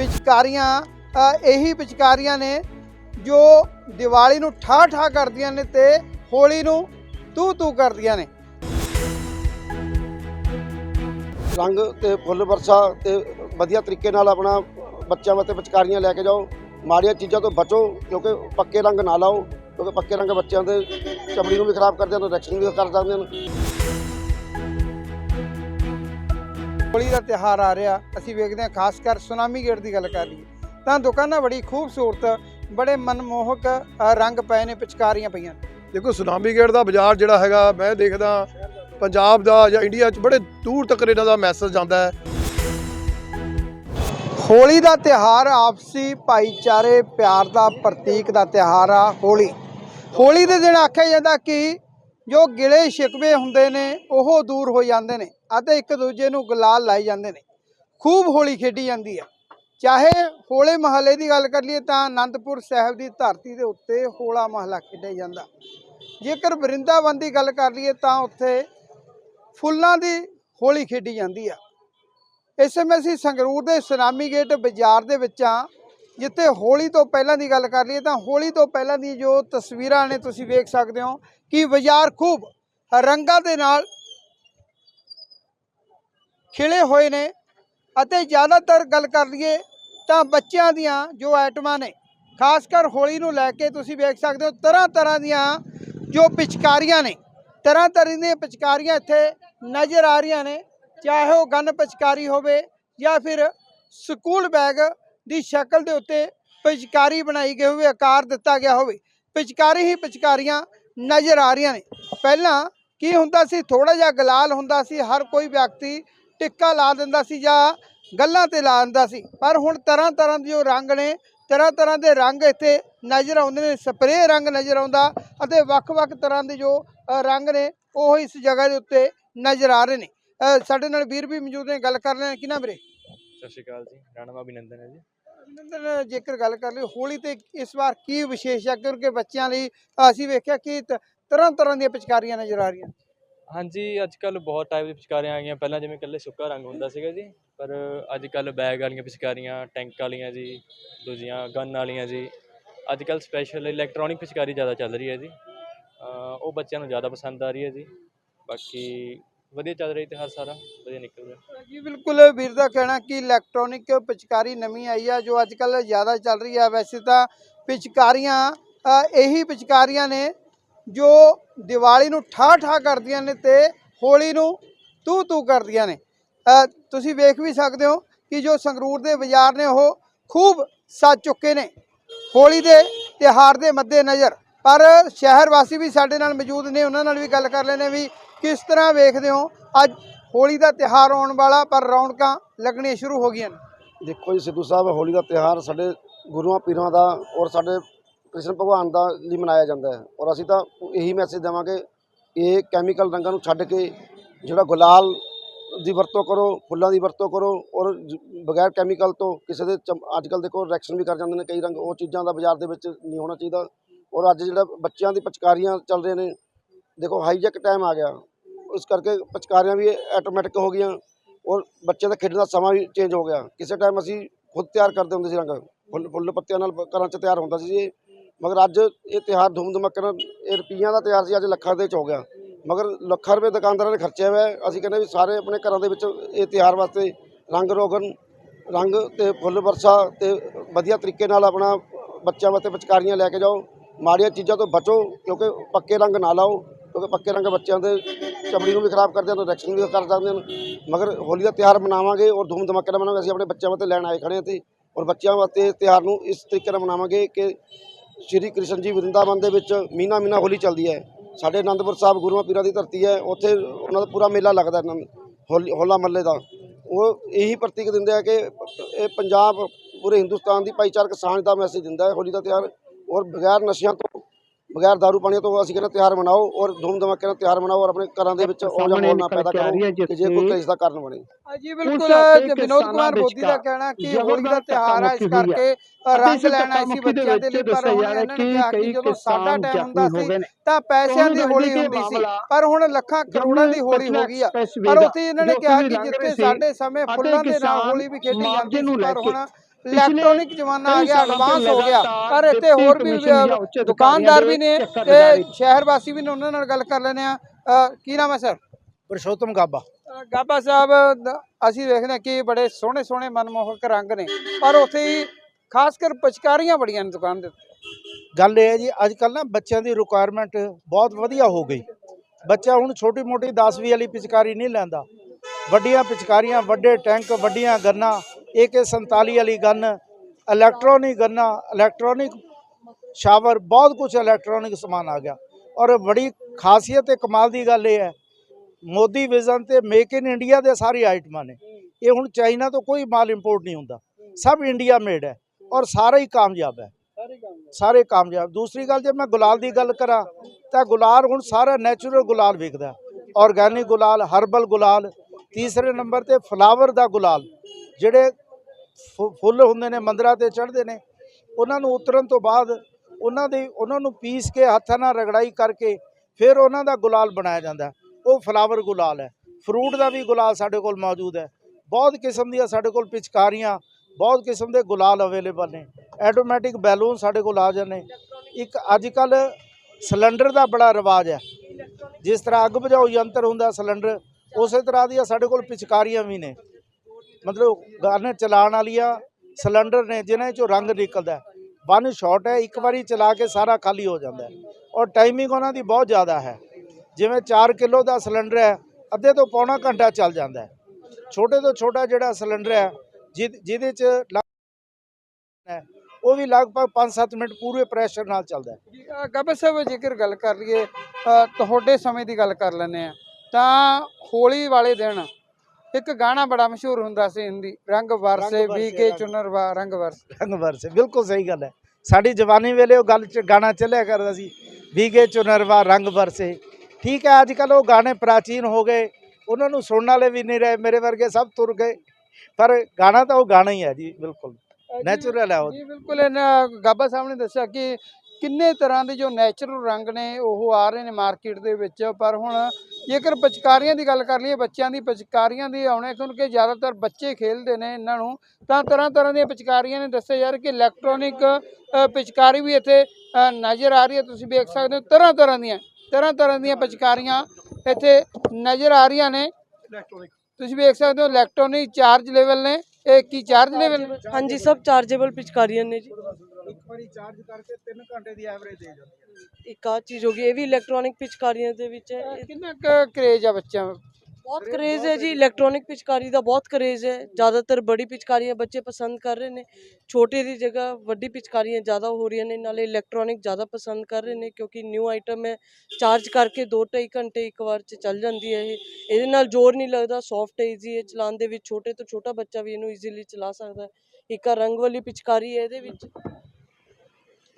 ਪਿਚਕਾਰੀਆਂ ਇਹੀ ਪਿਚਕਾਰੀਆਂ ਨੇ ਜੋ ਦੀਵਾਲੀ ਨੂੰ ਠਾ ਠਾ ਕਰਦੀਆਂ ਨੇ ਤੇ ਹੋਲੀ ਨੂੰ ਤੂ ਤੂ ਕਰਦੀਆਂ ਨੇ। ਰੰਗ ਤੇ ਫੁੱਲ ਵਰਸਾ ਤੇ ਵਧੀਆ ਤਰੀਕੇ ਨਾਲ ਆਪਣਾ ਬੱਚਿਆਂ ਵਾਸਤੇ ਪਿਚਕਾਰੀਆਂ ਲੈ ਕੇ ਜਾਓ। ਮਾੜੀਆਂ ਚੀਜ਼ਾਂ ਤੋਂ ਬਚੋ ਕਿਉਂਕਿ ਪੱਕੇ ਰੰਗ ਨਾ ਲਾਓ, ਕਿਉਂਕਿ ਪੱਕੇ ਰੰਗ ਬੱਚਿਆਂ ਦੇ ਚਮੜੀ ਨੂੰ ਵੀ ਖਰਾਬ ਕਰਦੇ ਹਨ ਰਿਐਕਸ਼ਨ ਵੀ ਕਰ ਸਕਦੇ ਹਨ ਹੋਲੀ ਦਾ ਤਿਹਾਰ ਆ ਰਿਹਾ ਅਸੀਂ ਵੇਖਦੇ ਹਾਂ ਖਾਸ ਕਰ ਸੁਨਾਮੀ ਗੇਟ ਦੀ ਗੱਲ ਕਰ ਲਈਏ। ਤਾਂ ਦੁਕਾਨਾਂ ਬੜੀ ਖੂਬਸੂਰਤ ਬੜੇ ਮਨਮੋਹਕ ਰੰਗ ਪਏ ਨੇ ਪਿਚਕਾਰੀਆਂ ਪਈਆਂ। ਦੇਖੋ ਸੁਨਾਮੀ ਗੇਟ ਦਾ ਬਾਜ਼ਾਰ ਜਿਹੜਾ ਹੈਗਾ ਮੈਂ ਦੇਖਦਾ ਪੰਜਾਬ ਦਾ ਜਾਂ ਇੰਡੀਆ 'ਚ ਬੜੇ ਦੂਰ ਤੱਕ ਇਹਨਾਂ ਦਾ ਮੈਸੇਜ ਜਾਂਦਾ ਹੈ। ਹੋਲੀ ਦਾ ਤਿਹਾਰ ਆਪਸੀ ਭਾਈਚਾਰੇ ਪਿਆਰ ਦਾ ਪ੍ਰਤੀਕ ਦਾ ਤਿਹਾਰ ਆ ਹੋਲੀ। ਹੋਲੀ ਦੇ ਦਿਨ ਆਖਿਆ ਜਾਂਦਾ ਕਿ ਜੋ ਗਿਲੇ ਸ਼ਿਕਵੇ ਹੁੰਦੇ ਨੇ ਉਹ ਦੂਰ ਹੋ ਜਾਂਦੇ ਨੇ। ਅਤੇ ਇੱਕ ਦੂਜੇ ਨੂੰ ਗੁਲਾਲ ਲਾਏ ਜਾਂਦੇ ਨੇ। ਖੂਬ ਹੋਲੀ ਖੇਡੀ ਜਾਂਦੀ ਹੈ ਚਾਹੇ ਹੋਲੇ ਮਹੱਲੇ ਦੀ ਗੱਲ ਕਰ ਲਈਏ ਤਾਂ ਅਨੰਦਪੁਰ ਸਾਹਿਬ ਦੀ ਧਰਤੀ ਦੇ ਉੱਤੇ ਹੋਲਾ ਮਹੱਲਾ ਖੇਡਿਆ ਜਾਂਦਾ। ਜੇਕਰ ਵਰਿੰਦਾਵਨ ਦੀ ਗੱਲ ਕਰ ਲਈਏ ਤਾਂ ਉੱਥੇ ਫੁੱਲਾਂ ਦੀ ਹੋਲੀ ਖੇਡੀ ਜਾਂਦੀ ਆ। ਇਸ ਸਮੇਂ ਅਸੀਂ ਸੰਗਰੂਰ ਦੇ ਸੁਨਾਮੀ ਗੇਟ ਬਾਜ਼ਾਰ ਦੇ ਵਿੱਚ ਆ ਜਿੱਥੇ ਹੋਲੀ ਤੋਂ ਪਹਿਲਾਂ ਦੀ ਗੱਲ ਕਰ ਲਈਏ ਤਾਂ ਹੋਲੀ ਤੋਂ ਪਹਿਲਾਂ ਦੀ ਜੋ ਤਸਵੀਰਾਂ ਨੇ ਤੁਸੀਂ ਵੇਖ ਸਕਦੇ ਹੋ ਕਿ ਬਾਜ਼ਾਰ ਖੂਬ ਰੰਗਾਂ ਦੇ ਨਾਲ ਖਿਲੇ ਹੋਏ ਨੇ ਅਤੇ ਜ਼ਿਆਦਾਤਰ ਗੱਲ ਕਰ ਲਈਏ ਤਾਂ ਬੱਚਿਆਂ ਦੀਆਂ ਜੋ ਆਈਟਮਾਂ ਨੇ, ਖਾਸ ਕਰ ਹੋਲੀ ਨੂੰ ਲੈ ਕੇ ਤੁਸੀਂ ਵੇਖ ਸਕਦੇ ਹੋ ਤਰ੍ਹਾਂ ਤਰ੍ਹਾਂ ਦੀਆਂ ਜੋ ਪਿਚਕਾਰੀਆਂ ਨੇ, ਤਰ੍ਹਾਂ ਤਰ੍ਹਾਂ ਦੀਆਂ ਪਿਚਕਾਰੀਆਂ ਇੱਥੇ ਨਜ਼ਰ ਆ ਰਹੀਆਂ ਨੇ, ਚਾਹੇ ਉਹ ਗਨ ਪਿਚਕਾਰੀ ਹੋਵੇ ਜਾਂ ਫਿਰ ਸਕੂਲ ਬੈਗ ਦੀ ਸ਼ਕਲ ਦੇ ਉੱਤੇ ਪਿਚਕਾਰੀ ਬਣਾਈ ਗਈ ਹੋਵੇ, ਆਕਾਰ ਦਿੱਤਾ ਗਿਆ ਹੋਵੇ, ਪਿਚਕਾਰੀ ਹੀ ਪਿਚਕਾਰੀਆਂ ਨਜ਼ਰ ਆ ਰਹੀਆਂ ਨੇ। ਪਹਿਲਾਂ ਕੀ ਹੁੰਦਾ ਸੀ ਥੋੜਾ ਜਿਹਾ ਗਲਾਲ ਹੁੰਦਾ ਸੀ, ਹਰ ਕੋਈ ਵਿਅਕਤੀ ਟਿੱਕਾ ਲਾ ਦਿੰਦਾ ਸੀ ਜਾਂ ਗੱਲਾਂ ਤੇ ਲਾ ਦਿੰਦਾ ਸੀ। ਪਰ ਹੁਣ ਤਰ੍ਹਾਂ ਤਰ੍ਹਾਂ ਦੇ ਜੋ ਰੰਗ ਨੇ ਤਰ੍ਹਾਂ ਤਰ੍ਹਾਂ ਦੇ ਰੰਗ ਇੱਥੇ ਨਜ਼ਰ ਆਉਂਦੇ ਨੇ ਸਪਰੇਅ ਰੰਗ ਨਜ਼ਰ ਆਉਂਦਾ ਅਤੇ ਵੱਖ-ਵੱਖ ਤਰ੍ਹਾਂ ਦੇ ਜੋ ਰੰਗ ਨੇ ਉਹ ਇਸ ਜਗ੍ਹਾ ਦੇ ਉੱਤੇ ਨਜ਼ਰ ਆ ਰਹੇ ਨੇ। ਸਾਡੇ ਨਾਲ ਵੀਰ ਵੀ ਮੌਜੂਦ ਨੇ ਗੱਲ ਕਰ ਰਹੇ ਕਿਨਾਂ ਵੀਰੇ? ਸਤਿ ਸ਼੍ਰੀ ਅਕਾਲ ਜੀ। ਨਾਮ ਅਭਿਨੰਦਨ ਹੈ ਜੀ। ਅਭਿਨੰਦਨ ਜੇਕਰ ਗੱਲ ਕਰ ਲਈ ਹੋਲੀ ਤੇ ਇਸ ਵਾਰ ਕੀ ਵਿਸ਼ੇਸ਼ ਹੈ ਕਿਉਂਕਿ ਬੱਚਿਆਂ ਲਈ ਅਸੀਂ ਵੇਖਿਆ ਕਿ ਤਰ੍ਹਾਂ ਤਰ੍ਹਾਂ ਦੀਆਂ ਪਿਚਕਾਰੀਆਂ ਨਜ਼ਰ ਆ ਰਹੀਆਂ ਹਾਂਜੀ ਅੱਜ ਕੱਲ ਬਹੁਤ ਟਾਈਪ ਦੀ ਪਿਚਕਾਰੀਆਂ ਆ ਗਈਆਂ। ਪਹਿਲਾਂ ਜਿਵੇਂ ਇਕੱਲੇ ਸੁੱਕਾ ਰੰਗ ਹੁੰਦਾ ਸੀਗਾ ਜੀ, ਪਰ ਅੱਜ ਕੱਲ ਬੈਗ ਵਾਲੀਆਂ ਪਿਚਕਾਰੀਆਂ ਟੈਂਕ ਵਾਲੀਆਂ ਜੀ, ਦੂਜੀਆਂ ਗਨ ਵਾਲੀਆਂ ਜੀ। ਅੱਜ ਕੱਲ ਸਪੈਸ਼ਲ ਇਲੈਕਟ੍ਰੋਨਿਕ ਪਿਚਕਾਰੀ ਜ਼ਿਆਦਾ ਚੱਲ ਰਹੀ ਹੈ ਜੀ। ਉਹ ਬੱਚਿਆਂ ਨੂੰ ਜ਼ਿਆਦਾ ਪਸੰਦ ਆ ਰਹੀ ਹੈ ਜੀ। ਬਾਕੀ ਵਧੀਆ ਚੱਲ ਰਹੀ ਇਤਿਹਾਸ ਸਾਰਾ, ਵਧੀਆ ਨਿਕਲ ਰਿਹਾ। ਜੀ, ਬਿਲਕੁਲ। ਵੀਰ ਦਾ ਕਹਿਣਾ ਕਿ ਇਲੈਕਟ੍ਰੋਨਿਕ ਪਿਚਕਾਰੀ ਨਵੀਂ ਆਈ ਆ, ਜੋ ਅੱਜ ਕੱਲ ਜ਼ਿਆਦਾ ਚੱਲ ਰਹੀ ਆ। ਵੈਸੇ ਤਾਂ ਪਿਚਕਾਰੀਆਂ ਇਹੀ ਪਿਚਕਾਰੀਆਂ ਨੇ ਜੋ ਦੀਵਾਲੀ ਨੂੰ ਠਾ ਠਾ ਕਰਦੀਆਂ ਨੇ ਤੇ ਹੋਲੀ ਨੂੰ ਤੂ ਤੂ ਕਰਦੀਆਂ ਨੇ। ਤੁਸੀਂ ਵੇਖ ਵੀ ਸਕਦੇ ਹੋ ਕਿ ਜੋ ਸੰਗਰੂਰ ਦੇ ਬਾਜ਼ਾਰ ਨੇ ਉਹ ਖੂਬ ਸੱਜ ਚੁੱਕੇ ਨੇ। ਹੋਲੀ ਦੇ ਤਿਹਾਰ ਦੇ ਮੱਦੇ ਨਜ਼ਰ ਪਰ ਸ਼ਹਿਰ ਵਾਸੀ ਵੀ ਸਾਡੇ ਨਾਲ ਮੌਜੂਦ ਨੇ, ਉਹਨਾਂ ਨਾਲ ਵੀ ਗੱਲ ਕਰ ਲੈਣੇ ਵੀ ਕਿਸ ਤਰ੍ਹਾਂ ਵੇਖਦੇ ਹੋ ਅੱਜ ਹੋਲੀ ਦਾ ਤਿਹਾਰ ਆਉਣ ਵਾਲਾ, ਪਰ ਰੌਣਕਾਂ ਲੱਗਣੀਆਂ ਸ਼ੁਰੂ ਹੋ ਗਈਆਂ ਨੇ। ਦੇਖੋ ਜੀ ਸਿੱਧੂ ਸਾਹਿਬ, ਹੋਲੀ ਦਾ ਤਿਉਹਾਰ ਸਾਡੇ ਗੁਰੂਆਂ, ਪੀਰਾਂ ਦਾ ਔਰ ਸਾਡੇ ਕ੍ਰਿਸ਼ਨ ਭਗਵਾਨ ਦਾ ਲਈ ਮਨਾਇਆ ਜਾਂਦਾ ਹੈ। ਔਰ ਅਸੀਂ ਤਾਂ ਇਹੀ ਮੈਸੇਜ ਦੇਵਾਂਗੇ, ਇਹ ਕੈਮੀਕਲ ਰੰਗਾਂ ਨੂੰ ਛੱਡ ਕੇ ਜਿਹੜਾ ਗੁਲਾਲ ਦੀ ਵਰਤੋਂ ਕਰੋ, ਫੁੱਲਾਂ ਦੀ ਵਰਤੋਂ ਕਰੋ, ਔਰ ਬਗੈਰ ਕੈਮੀਕਲ ਤੋਂ ਕਿਸੇ ਦੇ ਅੱਜ ਕੱਲ ਦੇਖੋ ਰਿਐਕਸ਼ਨ ਵੀ ਕਰ ਜਾਂਦੇ ਨੇ ਕਈ ਰੰਗ, ਉਹ ਚੀਜ਼ਾਂ ਦਾ ਬਾਜ਼ਾਰ ਦੇ ਵਿੱਚ ਨਹੀਂ ਹੋਣਾ ਚਾਹੀਦਾ। ਔਰ ਅੱਜ ਜਿਹੜਾ ਬੱਚਿਆਂ ਦੀ ਪਿਚਕਾਰੀਆਂ ਚੱਲ ਰਹੇ ਨੇ, ਦੇਖੋ ਹਾਈਜੈਕ ਟਾਈਮ ਆ ਗਿਆ। ਇਸ ਕਰਕੇ ਪਿਚਕਾਰੀਆਂ ਵੀ ਆਟੋਮੈਟਿਕ ਹੋ ਗਈਆਂ, ਔਰ ਬੱਚਿਆਂ ਦਾ ਖੇਡਣ ਦਾ ਸਮਾਂ ਵੀ ਚੇਂਜ ਹੋ ਗਿਆ। ਕਿਸੇ ਟਾਈਮ ਅਸੀਂ ਖੁਦ ਤਿਆਰ ਕਰਦੇ ਹੁੰਦੇ ਸੀ ਰੰਗ, ਫੁੱਲ ਫੁੱਲ ਪੱਤਿਆਂ ਨਾਲ ਘਰਾਂ 'ਚ ਤਿਆਰ ਹੁੰਦਾ ਸੀ ਜੀ ਮਗਰ ਅੱਜ ਇਹ ਤਿਉਹਾਰ ਧੂਮ ਧਮਕਣ ਇਹ ਰੁਪਈਆਂ ਦਾ ਤਿਉਹਾਰ ਸੀ, ਅੱਜ ਲੱਖਾਂ ਦੇ 'ਚ ਹੋ ਗਿਆ। ਮਗਰ ਲੱਖਾਂ ਰੁਪਏ ਦੁਕਾਨਦਾਰਾਂ ਨੇ ਖਰਚਿਆ ਹੋਇਆ ਅਸੀਂ ਕਹਿੰਦੇ ਵੀ ਸਾਰੇ ਆਪਣੇ ਘਰਾਂ ਦੇ ਵਿੱਚ ਇਹ ਤਿਉਹਾਰ ਵਾਸਤੇ ਰੰਗ ਰੋਗਨ, ਰੰਗ ਤੇ ਫੁੱਲ ਵਰਸਾ ਤੇ ਵਧੀਆ ਤਰੀਕੇ ਨਾਲ ਆਪਣਾ ਬੱਚਿਆਂ ਵਾਸਤੇ ਪਚਕਾਰੀਆਂ ਲੈ ਕੇ ਜਾਓ। ਮਾੜੀਆਂ ਚੀਜ਼ਾਂ ਤੋਂ ਬਚੋ, ਕਿਉਂਕਿ ਪੱਕੇ ਰੰਗ ਨਾ ਲਾਓ, ਕਿਉਂਕਿ ਪੱਕੇ ਰੰਗ ਬੱਚਿਆਂ ਦੇ ਚਮੜੀ ਨੂੰ ਵੀ ਖਰਾਬ ਕਰਦੇ ਹਨ ਰੈਕਸ਼ਨ ਵੀ ਕਰ ਸਕਦੇ ਹਨ। ਮਗਰ ਹੋਲੀ ਦਾ ਤਿਉਹਾਰ ਮਨਾਵਾਂਗੇ ਔਰ ਧੂਮ ਧਮਾਕੇ ਨਾਲ ਮਨਾਵਾਂਗੇ। ਅਸੀਂ ਆਪਣੇ ਬੱਚਿਆਂ ਵਾਸਤੇ ਲੈਣ ਆਏ ਖੜੇ ਹਾਂ ਤੇ ਔਰ ਬੱਚਿਆਂ ਵਾਸਤੇ ਇਸ ਤਿਉਹਾਰ ਨੂੰ ਇਸ ਤਰੀਕੇ ਨਾਲ ਮਨਾਵਾਂਗੇ ਕਿ ਸ਼੍ਰੀ ਕ੍ਰਿਸ਼ਨ ਜੀ ਵਰਿੰਦਾਵਨ ਦੇ ਵਿੱਚ ਮਹੀਨਾ ਮਹੀਨਾ ਹੋਲੀ ਚੱਲਦੀ ਹੈ। ਸਾਡੇ ਅਨੰਦਪੁਰ ਸਾਹਿਬ ਗੁਰੂਆਂ ਪੀਰਾਂ ਦੀ ਧਰਤੀ ਹੈ। ਉੱਥੇ ਉਹਨਾਂ ਦਾ ਪੂਰਾ ਮੇਲਾ ਲੱਗਦਾ ਹੈ ਹੋਲੀ, ਹੋਲਾ ਮਹੱਲੇ ਦਾ। ਉਹ ਇਹੀ ਪ੍ਰਤੀਕ ਦਿੰਦੇ ਆ ਕਿ ਇਹ ਪੰਜਾਬ, ਪੂਰੇ ਹਿੰਦੁਸਤਾਨ ਦੀ ਭਾਈਚਾਰਕ ਸਾਂਝ ਦਾ ਮੈਸੇਜ ਦਿੰਦਾ ਹੈ। ਹੋਲੀ ਦਾ ਤਿਉਹਾਰ ਔਰ ਬਗੈਰ ਨਸ਼ਿਆਂ ਤੋਂ ਬਗੈਰ ਦਾਰੂ ਪਾਣੀ ਤੋਂ ਅਸੀਂ ਕਹਿੰਦੇ ਤਿਉਹਾਰ ਮਨਾਓ ਔਰ ਧੂਮ ਧਮਾਕੇ ਨਾਲ ਤਿਉਹਾਰ ਮਨਾਓ ਔਰ ਆਪਣੇ ਘਰਾਂ ਦੇ ਵਿੱਚ ਉਹ ਮਾਹੌਲ ਨਾ ਪੈਦਾ ਕਰੋ ਕਿ ਜੇ ਕੋਈ ਕਲੇਸ਼ ਦਾ ਕਾਰਨ ਬਣੇ। ਜੀ ਬਿਲਕੁਲ। ਵਿਨੋਦ ਕੁਮਾਰ ਮੋਦੀ ਦਾ ਕਹਿਣਾ ਕਿ ਹੋਲੀ ਦਾ ਤਿਉਹਾਰ ਹੈ ਇਸ ਕਰਕੇ ਰੰਗ ਇਸ ਲੈਣਾ ਸੀ ਦੇ ਬੱਚਿਆਂ ਦੇ ਲਈ ਪਰ ਜਾ ਇਹਨਾਂ ਨੇ ਕਿ ਕਿਹਾ ਕਿ ਜਦੋਂ ਸਾਡਾ ਟਾਈਮ ਹੁੰਦਾ ਸੀ ਤਾਂ ਪੈਸਿਆਂ ਦੀ ਹੋਲੀ ਹੁੰਦੀ ਸੀ। ਪਰ ਹੁਣ ਲੱਖਾਂ ਕਰੋੜਾਂ ਦੀ ਹੋਲੀ ਹੋ ਗਈ ਆ। ਪਰ ਉੱਥੇ ਇਹਨਾਂ ਨੇ ਕਿਹਾ ਕਿ ਜਿੱਥੇ ਸਾਡੇ ਸਮੇਂ ਫੁੱਲਾਂ ਦੇ ਨਾਲ ਹੋਲੀ ਵੀ ਖੇਡੀ ਜਾਂਦੀ ਸੀ ਪਰ ਹੁਣ ਇਲੈਕਟ੍ਰੋਨਿਕ ਜ਼ਮਾਨਾ ਆ ਗਿਆ ਐਡਵਾਂਸ ਹੋ ਗਿਆ। ਪਰ ਇੱਥੇ ਹੋਰ ਵੀ ਦੁਕਾਨਦਾਰ ਵੀ ਨੇ ਤੇ ਸ਼ਹਿਰ ਵਾਸੀ ਵੀ ਨੇ ਉਹਨਾਂ ਨਾਲ ਗੱਲ ਕਰ ਲੈਂਦੇ ਆ ਕੀ ਨਾਮ ਹੈ ਸਰ? ਪੁਰਸ਼ੋਤਮ ਗਾਬਾ। ਗਾਬਾ ਸਾਹਿਬ ਅਸੀਂ ਵੇਖਦੇ ਕਿ ਬੜੇ ਸੋਹਣੇ ਸੋਹਣੇ ਮਨਮੋਹਕ ਰੰਗ ਨੇ ਪਰ ਉੱਥੇ ਹੀ ਖਾਸ ਕਰ ਪਚਕਾਰੀਆਂ ਬੜੀਆਂ ਨੇ ਦੁਕਾਨ ਦੇ ਉੱਤੇ। ਗੱਲ ਇਹ ਹੈ ਜੀ ਅੱਜ ਕੱਲ ਨਾ ਬੱਚਿਆਂ ਦੀ ਰਿਕੁਆਇਰਮੈਂਟ ਬਹੁਤ ਵਧੀਆ ਹੋ ਗਈ। ਬੱਚਾ ਹੁਣ ਛੋਟੀ ਮੋਟੀ 10ਵੀਂ ਵਾਲੀ ਪਿਚਕਾਰੀ ਨਹੀਂ ਲੈਂਦਾ। ਵੱਡੀਆਂ ਪਿਚਕਾਰੀਆਂ ਵੱਡੇ ਟੈਂਕ ਵੱਡੀਆਂ ਗੰਨਾਂ AK47 ਵਾਲੀ ਗਨ ਇਲੈਕਟ੍ਰੋਨਿਕ ਗੰਨਾ ਇਲੈਕਟ੍ਰੋਨਿਕ ਸ਼ਾਵਰ ਬਹੁਤ ਕੁਝ ਇਲੈਕਟ੍ਰੋਨਿਕ ਸਮਾਨ ਆ ਗਿਆ। ਔਰ ਬੜੀ ਖਾਸੀਅਤ ਤੇ ਕਮਾਲ ਦੀ ਗੱਲ ਇਹ ਹੈ, ਮੋਦੀ ਵਿਜ਼ਨ ਤੇ ਮੇਕ ਇਨ ਇੰਡੀਆ ਦੇ ਸਾਰੀ ਆਈਟਮਾਂ ਨੇ। ਇਹ ਹੁਣ ਚਾਈਨਾ ਤੋਂ ਕੋਈ ਮਾਲ ਇੰਪੋਰਟ ਨਹੀਂ ਹੁੰਦਾ। ਸਭ ਇੰਡੀਆ ਮੇਡ ਹੈ ਔਰ ਸਾਰਾ ਹੀ ਕਾਮਯਾਬ ਹੈ। ਸਾਰੇ ਕਾਮਯਾਬ। ਦੂਸਰੀ ਗੱਲ, ਜੇ ਮੈਂ ਗੁਲਾਲ ਦੀ ਗੱਲ ਕਰਾਂ, ਤਾਂ ਗੁਲਾਲ ਹੁਣ ਸਾਰਾ ਨੈਚੁਰਲ ਗੁਲਾਲ ਵਿਕਦਾ ਆਰਗੈਨਿਕ ਗੁਲਾਲ ਹਰਬਲ ਗੁਲਾਲ, ਤੀਸਰੇ ਨੰਬਰ ਤੇ ਫਲਾਵਰ ਦਾ ਗੁਲਾਲ। ਜਿਹੜੇ ਫੁ- ਫੁੱਲ ਹੁੰਦੇ ਨੇ, ਮੰਦਰਾਂ ਤੇ ਚੜ੍ਹਦੇ ਨੇ, ਉਹਨਾਂ ਨੂੰ ਉਤਰਨ ਤੋਂ ਬਾਅਦ ਉਹਨਾਂ ਦੀ, ਉਹਨਾਂ ਨੂੰ ਪੀਸ ਕੇ ਹੱਥਾਂ ਨਾਲ ਰਗੜਾਈ ਕਰਕੇ ਫਿਰ ਉਹਨਾਂ ਦਾ ਗੁਲਾਲ ਬਣਾਇਆ ਜਾਂਦਾ ਉਹ ਫਲਾਵਰ ਗੁਲਾਲ ਹੈ। ਫਰੂਟ ਦਾ ਵੀ ਗੁਲਾਲ ਸਾਡੇ ਕੋਲ ਮੌਜੂਦ ਹੈ। ਬਹੁਤ ਕਿਸਮ ਦੀਆਂ ਸਾਡੇ ਕੋਲ ਪਿਚਕਾਰੀਆਂ, ਬਹੁਤ ਕਿਸਮ ਦੇ ਗੁਲਾਲ ਅਵੇਲੇਬਲ ਨੇ। ਆਟੋਮੈਟਿਕ ਬੈਲੂਨ ਸਾਡੇ ਕੋਲ ਆ ਜਾਂਦੇ ਇੱਕ ਅੱਜ ਕੱਲ ਸਿਲੰਡਰ ਦਾ ਬੜਾ ਰਿਵਾਜ ਹੈ। ਜਿਸ ਤਰ੍ਹਾਂ ਅੱਗ ਬੁਝਾਊ ਯੰਤਰ ਹੁੰਦਾ ਸਿਲੰਡਰ, ਉਸੇ ਤਰ੍ਹਾਂ ਦੀਆਂ ਸਾਡੇ ਕੋਲ ਪਿਚਕਾਰੀਆਂ ਵੀ ਨੇ। ਮਤਲਬ ਗਨ ਚਲਾਉਣ ਵਾਲੀਆਂ ਸਿਲੰਡਰ ਨੇ ਜਿਨ੍ਹਾਂ ਚੋਂ ਰੰਗ ਨਿਕਲਦਾ ਹੈ। ਵਨ ਸ਼ਾਟ ਹੈ, ਇੱਕ ਵਾਰੀ ਚਲਾ ਕੇ ਸਾਰਾ ਖਾਲੀ ਹੋ ਜਾਂਦਾ ਔਰ ਟਾਈਮਿੰਗ ਉਹਨਾਂ ਦੀ ਬਹੁਤ ਜ਼ਿਆਦਾ ਹੈ। ਜਿਵੇਂ 4 ਕਿਲੋ ਦਾ ਸਿਲੰਡਰ ਹੈ, ਅੱਧੇ ਤੋਂ ਪੌਣਾ ਘੰਟਾ ਚੱਲ ਜਾਂਦਾ ਛੋਟੇ ਤੋਂ ਛੋਟਾ ਜਿਹੜਾ ਸਿਲੰਡਰ ਹੈ ਜਿਹਦੇ ਜਿਹਦੇ ਚ ਉਹ ਵੀ ਲਗਭਗ 5-7 ਮਿੰਟ ਪੂਰੇ ਪ੍ਰੈਸ਼ਰ ਨਾਲ ਚੱਲਦਾ ਹੈ। ਗਾਬਾ ਸਾਹਿਬ, ਜੇਕਰ ਗੱਲ ਕਰ ਲਈਏ ਤੁਹਾਡੇ ਸਮੇਂ ਦੀ ਗੱਲ ਕਰ ਲੈਂਦੇ ਆ ਤਾਂ ਹੋਲੀ ਵਾਲੇ ਦਿਨ ਇੱਕ ਗਾਣਾ ਬੜਾ ਮਸ਼ਹੂਰ ਹੁੰਦਾ ਸੀ ਹਿੰਦੀ ਰੰਗ ਵਰਸੇ ਵੀ ਕੇ ਰੰਗ। ਚੁਨਰ ਵਾ ਰੰਗ ਵਰਸੇ। ਰੰਗ ਵਰਸੇ ਬਿਲਕੁਲ ਸਹੀ ਗੱਲ ਹੈ। ਸਾਡੀ ਜਵਾਨੀ ਵੇਲੇ ਉਹ ਗੱਲ ਚ ਗਾਣਾ ਚੱਲਿਆ ਕਰਦਾ ਸੀ ਵੀਗੇ ਚੁਨਰਵਾ ਰੰਗ ਵਰਸੇ। ਠੀਕ ਹੈ ਅੱਜ ਕੱਲ ਉਹ ਗਾਣੇ ਪ੍ਰਾਚੀਨ ਹੋ ਗਏ ਉਹਨਾਂ ਨੂੰ ਸੁਣਨ ਵਾਲੇ ਵੀ ਨਹੀਂ ਰਹੇ ਮੇਰੇ ਵਰਗੇ ਸਭ ਤੁਰ ਗਏ। ਪਰ ਗਾਣਾ ਤਾਂ ਉਹ ਗਾਣਾ ਹੀ ਹੈ ਜੀ ਬਿਲਕੁਲ। ਨੈਚੁਰਲ ਹੈ ਉਹ। ਜੀ ਬਿਲਕੁਲ ਇਹਨਾਂ ਗਾਬਾ ਸਾਹਿਬ ਨੇ ਦੱਸਿਆ ਕਿ ਕਿੰਨੇ ਤਰ੍ਹਾਂ ਦੇ ਜੋ ਨੈਚੁਰਲ ਰੰਗ ਨੇ ਉਹ ਆ ਰਹੇ ਨੇ ਮਾਰਕੀਟ ਦੇ ਵਿੱਚ ਪਰ ਹੁਣ ਜੇਕਰ ਪਿਚਕਾਰੀਆਂ ਦੀ ਗੱਲ ਕਰ ਲਈਏ ਬੱਚਿਆਂ ਦੀ ਪਿਚਕਾਰੀਆਂ ਦੀ ਆਉਣੇ ਕਿਉਂਕਿ ਜ਼ਿਆਦਾਤਰ ਬੱਚੇ ਖੇਲਦੇ ਨੇ ਇਹਨਾਂ ਨੂੰ ਤਾਂ ਤਰ੍ਹਾਂ ਤਰ੍ਹਾਂ ਦੀਆਂ ਪਿਚਕਾਰੀਆਂ ਨੇ ਦੱਸਿਆ ਯਾਰ ਕਿ ਇਲੈਕਟ੍ਰੋਨਿਕ ਪਿਚਕਾਰੀ ਵੀ ਇੱਥੇ ਨਜ਼ਰ ਆ ਰਹੀ ਹੈ ਤੁਸੀਂ ਵੇਖ ਸਕਦੇ ਹੋ ਤਰ੍ਹਾਂ ਤਰ੍ਹਾਂ ਦੀਆਂ ਤਰ੍ਹਾਂ ਤਰ੍ਹਾਂ ਦੀਆਂ ਪਿਚਕਾਰੀਆਂ ਇੱਥੇ ਨਜ਼ਰ ਆ ਰਹੀਆਂ ਨੇ। ਤੁਸੀਂ ਵੇਖ ਸਕਦੇ ਹੋ ਇਲੈਕਟ੍ਰੋਨਿਕ ਚਾਰਜ ਲੈਵਲ ਨੇ ਇਹ ਕੀ ਚਾਰਜ ਲੈਵਲ ਨੇ? ਹਾਂਜੀ ਸਭ ਚਾਰਜੇਬਲ ਪਿਚਕਾਰੀਆਂ ਨੇ ਜੀ। ਇੱਕ ਵਾਰੀ ਚਾਰਜ ਕਰਕੇ 3 ਘੰਟੇ ਦੀ ਐਵਰੇਜ ਦੇ ਜਾਂਦੀ ਹੈ। ਇੱਕ ਆ ਚੀਜ਼ ਹੋ ਗਈ ਇਹ ਵੀ ਇਲੈਕਟ੍ਰੋਨਿਕ ਪਿਚਕਾਰੀਆਂ ਦੇ ਵਿੱਚ ਹੈ। ਇਹ ਕਿੰਨਾ ਕੁ ਕਰੇਜ ਆ ਬੱਚਿਆਂ ਬਹੁਤ ਕਰੇਜ਼ ਹੈ ਜੀ ਇਲੈਕਟ੍ਰੋਨਿਕ ਪਿਚਕਾਰੀ ਦਾ ਬਹੁਤ ਕਰੇਜ਼ ਹੈ। ਜ਼ਿਆਦਾਤਰ ਬੜੀ ਪਿਚਕਾਰੀਆਂ ਬੱਚੇ ਪਸੰਦ ਕਰ ਰਹੇ ਨੇ। ਛੋਟੇ ਦੀ ਜਗ੍ਹਾ ਵੱਡੀ ਪਿਚਕਾਰੀਆਂ ਜ਼ਿਆਦਾ ਹੋ ਰਹੀਆਂ ਨੇ ਨਾਲੇ ਇਲੈਕਟ੍ਰੋਨਿਕ ਜ਼ਿਆਦਾ ਪਸੰਦ ਕਰ ਰਹੇ ਨੇ ਕਿਉਂਕਿ ਨਿਊ ਆਈਟਮ ਹੈ। ਚਾਰਜ ਕਰਕੇ 2-2.5 ਘੰਟੇ ਇੱਕ ਵਾਰ ਚ ਚੱਲ ਜਾਂਦੀ ਹੈ ਇਹ। ਇਹਦੇ ਨਾਲ ਜ਼ੋਰ ਨਹੀਂ ਲੱਗਦਾ ਸੌਫਟ ਹੈ ਈਜ਼ੀ ਹੈ। ਚਲਾਉਣ ਦੇ ਵਿੱਚ ਛੋਟੇ ਤੋਂ ਛੋਟਾ ਬੱਚਾ ਵੀ ਇਹਨੂੰ ਈਜ਼ੀਲੀ ਚਲਾ ਸਕਦਾ ਹੈ। ਇੱਕ ਆ ਰੰਗ ਵਾਲੀ ਪਿਚਕਾਰੀ ਹੈ ਇਹਦੇ ਵਿੱਚ।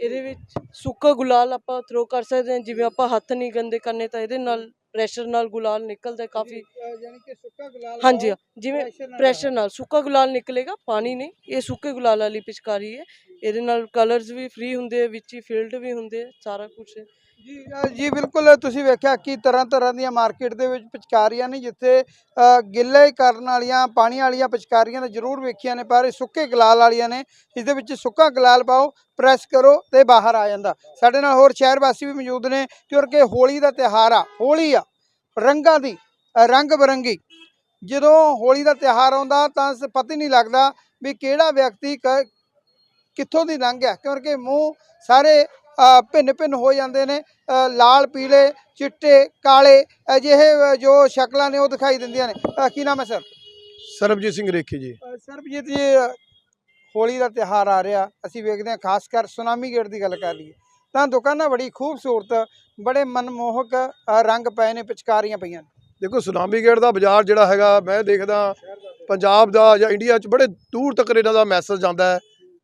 ਇਹਦੇ ਵਿੱਚ ਸੁੱਕਾ ਗੁਲਾਲ ਆਪਾਂ ਥਰੋ ਕਰ ਸਕਦੇ ਹਾਂ ਜਿਵੇਂ ਆਪਾਂ ਹੱਥ ਨਹੀਂ ਗੰਦੇ ਕਰਨੇ ਤਾਂ ਇਹਦੇ ਨਾਲ ਪ੍ਰੈਸ਼ਰ ਨਾਲ ਗੁਲਾਲ ਨਿਕਲਦਾ ਕਾਫੀ। ਯਾਨੀ ਕਿ ਸੁੱਕਾ ਗੁਲਾਲ ਹਾਂਜੀ ਜਿਵੇਂ ਪ੍ਰੈਸ਼ਰ ਨਾਲ ਸੁੱਕਾ ਗੁਲਾਲ ਨਿਕਲੇਗਾ ਪਾਣੀ ਨਹੀਂ ਇਹ ਸੁੱਕੇ ਗੁਲਾਲ ਵਾਲੀ ਪਿਚਕਾਰੀ ਹੈ। ਇਹਦੇ ਨਾਲ ਕਲਰਸ ਵੀ ਫ੍ਰੀ ਹੁੰਦੇ ਆ ਵਿੱਚ ਹੀ ਫਿਲਡ ਵੀ ਹੁੰਦੇ ਆ ਸਾਰਾ ਕੁਝ ਜੀ ਜੀ ਬਿਲਕੁਲ, ਤੁਸੀਂ ਵੇਖਿਆ ਕਿ ਤਰ੍ਹਾਂ ਤਰ੍ਹਾਂ ਦੀਆਂ ਮਾਰਕੀਟ ਦੇ ਵਿੱਚ ਪਿਚਕਾਰੀਆਂ ਨੇ ਜਿੱਥੇ ਗਿੱਲੇ ਕਰਨ ਵਾਲੀਆਂ, ਪਾਣੀ ਵਾਲੀਆਂ ਪਿਚਕਾਰੀਆਂ ਤਾਂ ਜ਼ਰੂਰ ਵੇਖੀਆਂ ਨੇ, ਪਰ ਇਹ ਸੁੱਕੇ ਗਲਾਲ ਵਾਲੀਆਂ ਨੇ ਇਸ ਦੇ ਵਿੱਚ ਸੁੱਕਾ ਗਲਾਲ ਪਾਓ, ਪ੍ਰੈਸ ਕਰੋ ਤੇ ਬਾਹਰ ਆ ਜਾਂਦਾ। ਸਾਡੇ ਨਾਲ ਹੋਰ ਸ਼ਹਿਰ ਵਾਸੀ ਵੀ ਮੌਜੂਦ ਨੇ, ਕਿਉਂਕਿ ਹੋਲੀ ਦਾ ਤਿਹਾਰ ਆ, ਹੋਲੀ ਆ, ਰੰਗਾਂ ਦੀ ਰੰਗ ਬਰੰਗੀ ਜਦੋਂ ਹੋਲੀ ਦਾ ਤਿਹਾਰ ਆਉਂਦਾ ਤਾਂ ਪਤਾ ਹੀ ਨਹੀਂ ਲੱਗਦਾ ਵੀ ਕਿਹੜਾ ਵਿਅਕਤੀ ਕ- ਕਿੱਥੋਂ ਦੀ ਲੰਘ ਗਿਆ ਕਿਉਂਕਿ ਮੂੰਹ ਸਾਰੇ ਭਿੰਨ ਭਿੰਨ ਹੋ ਜਾਂਦੇ ਨੇ। ਲਾਲ ਪੀਲੇ ਚਿੱਟੇ ਕਾਲੇ ਅਜਿਹੇ ਜੋ ਸ਼ਕਲਾਂ ਨੇ ਉਹ ਦਿਖਾਈ ਦਿੰਦੀਆਂ ਨੇ। ਕੀ ਨਾਮ ਹੈ ਸਰ? ਸਰਬਜੀਤ ਸਿੰਘ ਰੇਖੀ ਜੀ। ਸਰਬਜੀਤ ਜੀ ਹੋਲੀ ਦਾ ਤਿਹਾਰ ਆ ਰਿਹਾ। ਅਸੀਂ ਵੇਖਦੇ ਹਾਂ ਖਾਸ ਕਰ ਸੁਨਾਮੀ ਗੇਟ ਦੀ ਗੱਲ ਕਰ ਲਈਏ। ਤਾਂ ਦੁਕਾਨਾਂ ਬੜੀ ਖੂਬਸੂਰਤ ਬੜੇ ਮਨਮੋਹਕ ਰੰਗ ਪਏ ਨੇ ਪਿਚਕਾਰੀਆਂ ਪਈਆਂ ਨੇ। ਦੇਖੋ ਸੁਨਾਮੀ ਗੇਟ ਦਾ ਬਾਜ਼ਾਰ ਜਿਹੜਾ ਹੈਗਾ ਮੈਂ ਦੇਖਦਾ ਪੰਜਾਬ ਦਾ ਜਾਂ ਇੰਡੀਆ 'ਚ ਬੜੇ ਦੂਰ ਤੱਕ ਇਹਨਾਂ ਦਾ ਮੈਸੇਜ ਜਾਂਦਾ ਹੈ।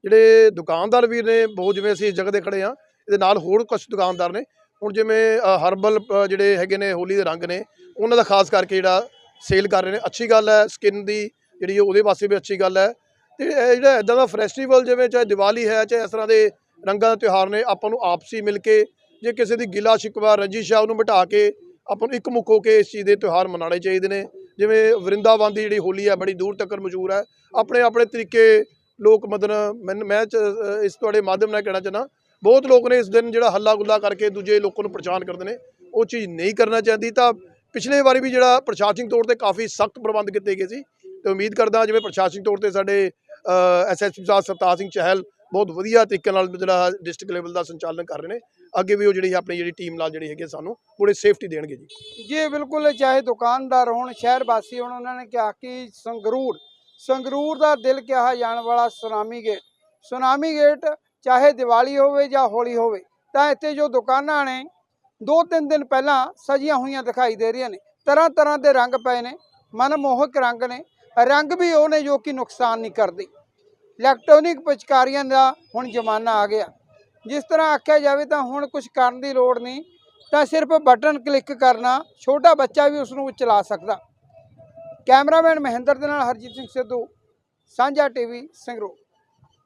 ਜਿਹੜੇ ਦੁਕਾਨਦਾਰ ਵੀ ਨੇ ਬਹੁਤ ਜਿਵੇਂ ਅਸੀਂ ਜਗ੍ਹਾ ਤੇ ਖੜੇ ਆ ਇਹਦੇ ਨਾਲ ਹੋਰ ਕੁਝ ਦੁਕਾਨਦਾਰ ਨੇ। ਹੁਣ ਜਿਵੇਂ ਹਰਬਲ ਜਿਹੜੇ ਹੈਗੇ ਨੇ, ਹੋਲੀ ਦੇ ਰੰਗ ਨੇ, ਉਹਨਾਂ ਦਾ ਖਾਸ ਕਰਕੇ ਜਿਹੜਾ ਸੇਲ ਕਰ ਰਹੇ ਨੇ। ਅੱਛੀ ਗੱਲ ਹੈ, ਸਕਿਨ ਦੀ ਜਿਹੜੀ ਉਹਦੇ ਵਾਸਤੇ ਵੀ ਅੱਛੀ ਗੱਲ ਹੈ। ਤੇ ਇਹ ਜਿਹੜਾ ਇਦਾਂ ਦਾ ਫੈਸਟੀਵਲ ਜਿਵੇਂ ਚਾਹੇ ਦੀਵਾਲੀ ਹੈ, ਚਾਹੇ ਇਸ ਤਰ੍ਹਾਂ ਦੇ ਰੰਗਾਂ ਦਾ ਤਿਉਹਾਰ ਨੇ, ਆਪਾਂ ਨੂੰ ਆਪਸੀ ਮਿਲ ਕੇ ਜੇ ਕਿਸੇ ਦੀ ਗਿਲਾ ਸ਼ਿਕਵਾ, ਰੰਜਿਸ਼ ਆ ਉਹਨੂੰ ਮਿਟਾ ਕੇ ਆਪਾਂ ਨੂੰ ਇੱਕ ਮੁੱਖ ਹੋ ਕੇ ਇਸ ਚੀਜ਼ ਦੇ ਤਿਉਹਾਰ ਮਨਾਉਣੇ ਚਾਹੀਦੇ ਨੇ। ਜਿਵੇਂ ਵਰਿੰਦਾਵਨ ਦੀ ਜਿਹੜੀ ਹੋਲੀ ਹੈ, ਬੜੀ ਦੂਰ ਤੱਕ ਮਸ਼ਹੂਰ ਹੈ। ਆਪਣੇ ਆਪਣੇ ਤਰੀਕੇ ਲੋਕ ਮਤਲਬ ਮੈਂ ਮੈਂ ਚ- ਇਸ ਤੁਹਾਡੇ ਮਾਧਿਅਮ ਨਾਲ ਕਹਿਣਾ ਚਾਹੁੰਦਾ ਬਹੁਤ ਲੋਕ ਨੇ ਇਸ ਦਿਨ ਜਿਹੜਾ ਹੱਲਾ ਗੁੱਲਾ ਕਰਕੇ ਦੂਜੇ ਲੋਕਾਂ ਨੂੰ ਪਰੇਸ਼ਾਨ ਕਰਦੇ ਨੇ। ਉਹ ਚੀਜ਼ ਨਹੀਂ ਕਰਨਾ ਚਾਹੁੰਦੀ। ਤਾਂ ਪਿਛਲੇ ਵਾਰੀ ਵੀ ਜਿਹੜਾ ਪ੍ਰਸ਼ਾਸਨਿਕ ਤੌਰ ਤੇ ਕਾਫੀ ਸਖਤ ਪ੍ਰਬੰਧ ਕੀਤੇ ਗਏ ਸੀ ਤੇ ਉਮੀਦ ਕਰਦਾ ਜਿਵੇਂ ਪ੍ਰਸ਼ਾਸਨਿਕ ਤੌਰ ਤੇ ਸਾਡੇ ਐਸਐਸਪੀ ਸਾਹਿਬ ਸਰਤਾਜ ਸਿੰਘ ਚਹਿਲ ਬਹੁਤ ਵਧੀਆ ਤਰੀਕੇ ਨਾਲ ਜਿਹੜਾ ਡਿਸਟ੍ਰਿਕਟ ਲੈਵਲ ਦਾ ਸੰਚਾਲਨ ਕਰ ਰਹੇ ਨੇ। ਅੱਗੇ ਵੀ ਉਹ ਜਿਹੜੀ ਆਪਣੀ ਜਿਹੜੀ ਟੀਮ ਨਾਲ ਜਿਹੜੀ ਹੈਗੇ ਸਾਨੂੰ ਪੂਰੇ ਸੇਫਟੀ ਦੇਣਗੇ ਜੀ। ਜੀ, ਬਿਲਕੁਲ ਚਾਹੇ ਦੁਕਾਨਦਾਰ ਹੋਣ, ਸ਼ਹਿਰ ਵਾਸੀ ਹੋਣ, ਉਹਨਾਂ ਨੇ ਕਿਹਾ ਕਿ ਸੰਗਰੂਰ ਸੰਗਰੂਰ ਦਾ ਦਿਲ ਕਿਹਾ ਜਾਣ ਵਾਲਾ ਸੁਨਾਮੀ ਗੇਟ। ਸੁਨਾਮੀ ਗੇਟ ਚਾਹੇ ਦੀਵਾਲੀ ਹੋਵੇ ਜਾਂ ਹੋਲੀ ਹੋਵੇ, ਤਾਂ ਇੱਥੇ ਜੋ ਦੁਕਾਨਾਂ ਨੇ ਦੋ ਤਿੰਨ ਦਿਨ ਪਹਿਲਾਂ ਸਜੀਆਂ ਹੋਈਆਂ ਦਿਖਾਈ ਦੇ ਰਹੀਆਂ ਨੇ। ਤਰ੍ਹਾਂ ਤਰ੍ਹਾਂ ਦੇ ਰੰਗ ਪਏ ਨੇ, ਮਨਮੋਹਕ ਰੰਗ ਨੇ। ਰੰਗ ਵੀ ਉਹ ਨੇ ਜੋ ਕਿ ਨੁਕਸਾਨ ਨਹੀਂ ਕਰਦੇ। ਇਲੈਕਟ੍ਰੋਨਿਕ ਪਿਚਕਾਰੀਆਂ ਦਾ ਹੁਣ ਜ਼ਮਾਨਾ ਆ ਗਿਆ। ਜਿਸ ਤਰ੍ਹਾਂ ਆਖਿਆ ਜਾਵੇ ਤਾਂ ਹੁਣ ਕੁਝ ਕਰਨ ਦੀ ਲੋੜ ਨਹੀਂ, ਤਾਂ ਸਿਰਫ ਬਟਨ ਕਲਿੱਕ ਕਰਨਾ, ਛੋਟਾ ਬੱਚਾ ਵੀ ਉਸ ਨੂੰ ਚਲਾ ਸਕਦਾ। ਕੈਮਰਾਮੈਨ ਮਹਿੰਦਰ ਦੇ ਨਾਲ ਹਰਜੀਤ ਸਿੰਘ ਸਿੱਧੂ, ਸਾਂਝਾ ਟੀਵੀ ਸੰਗਰੂਰ।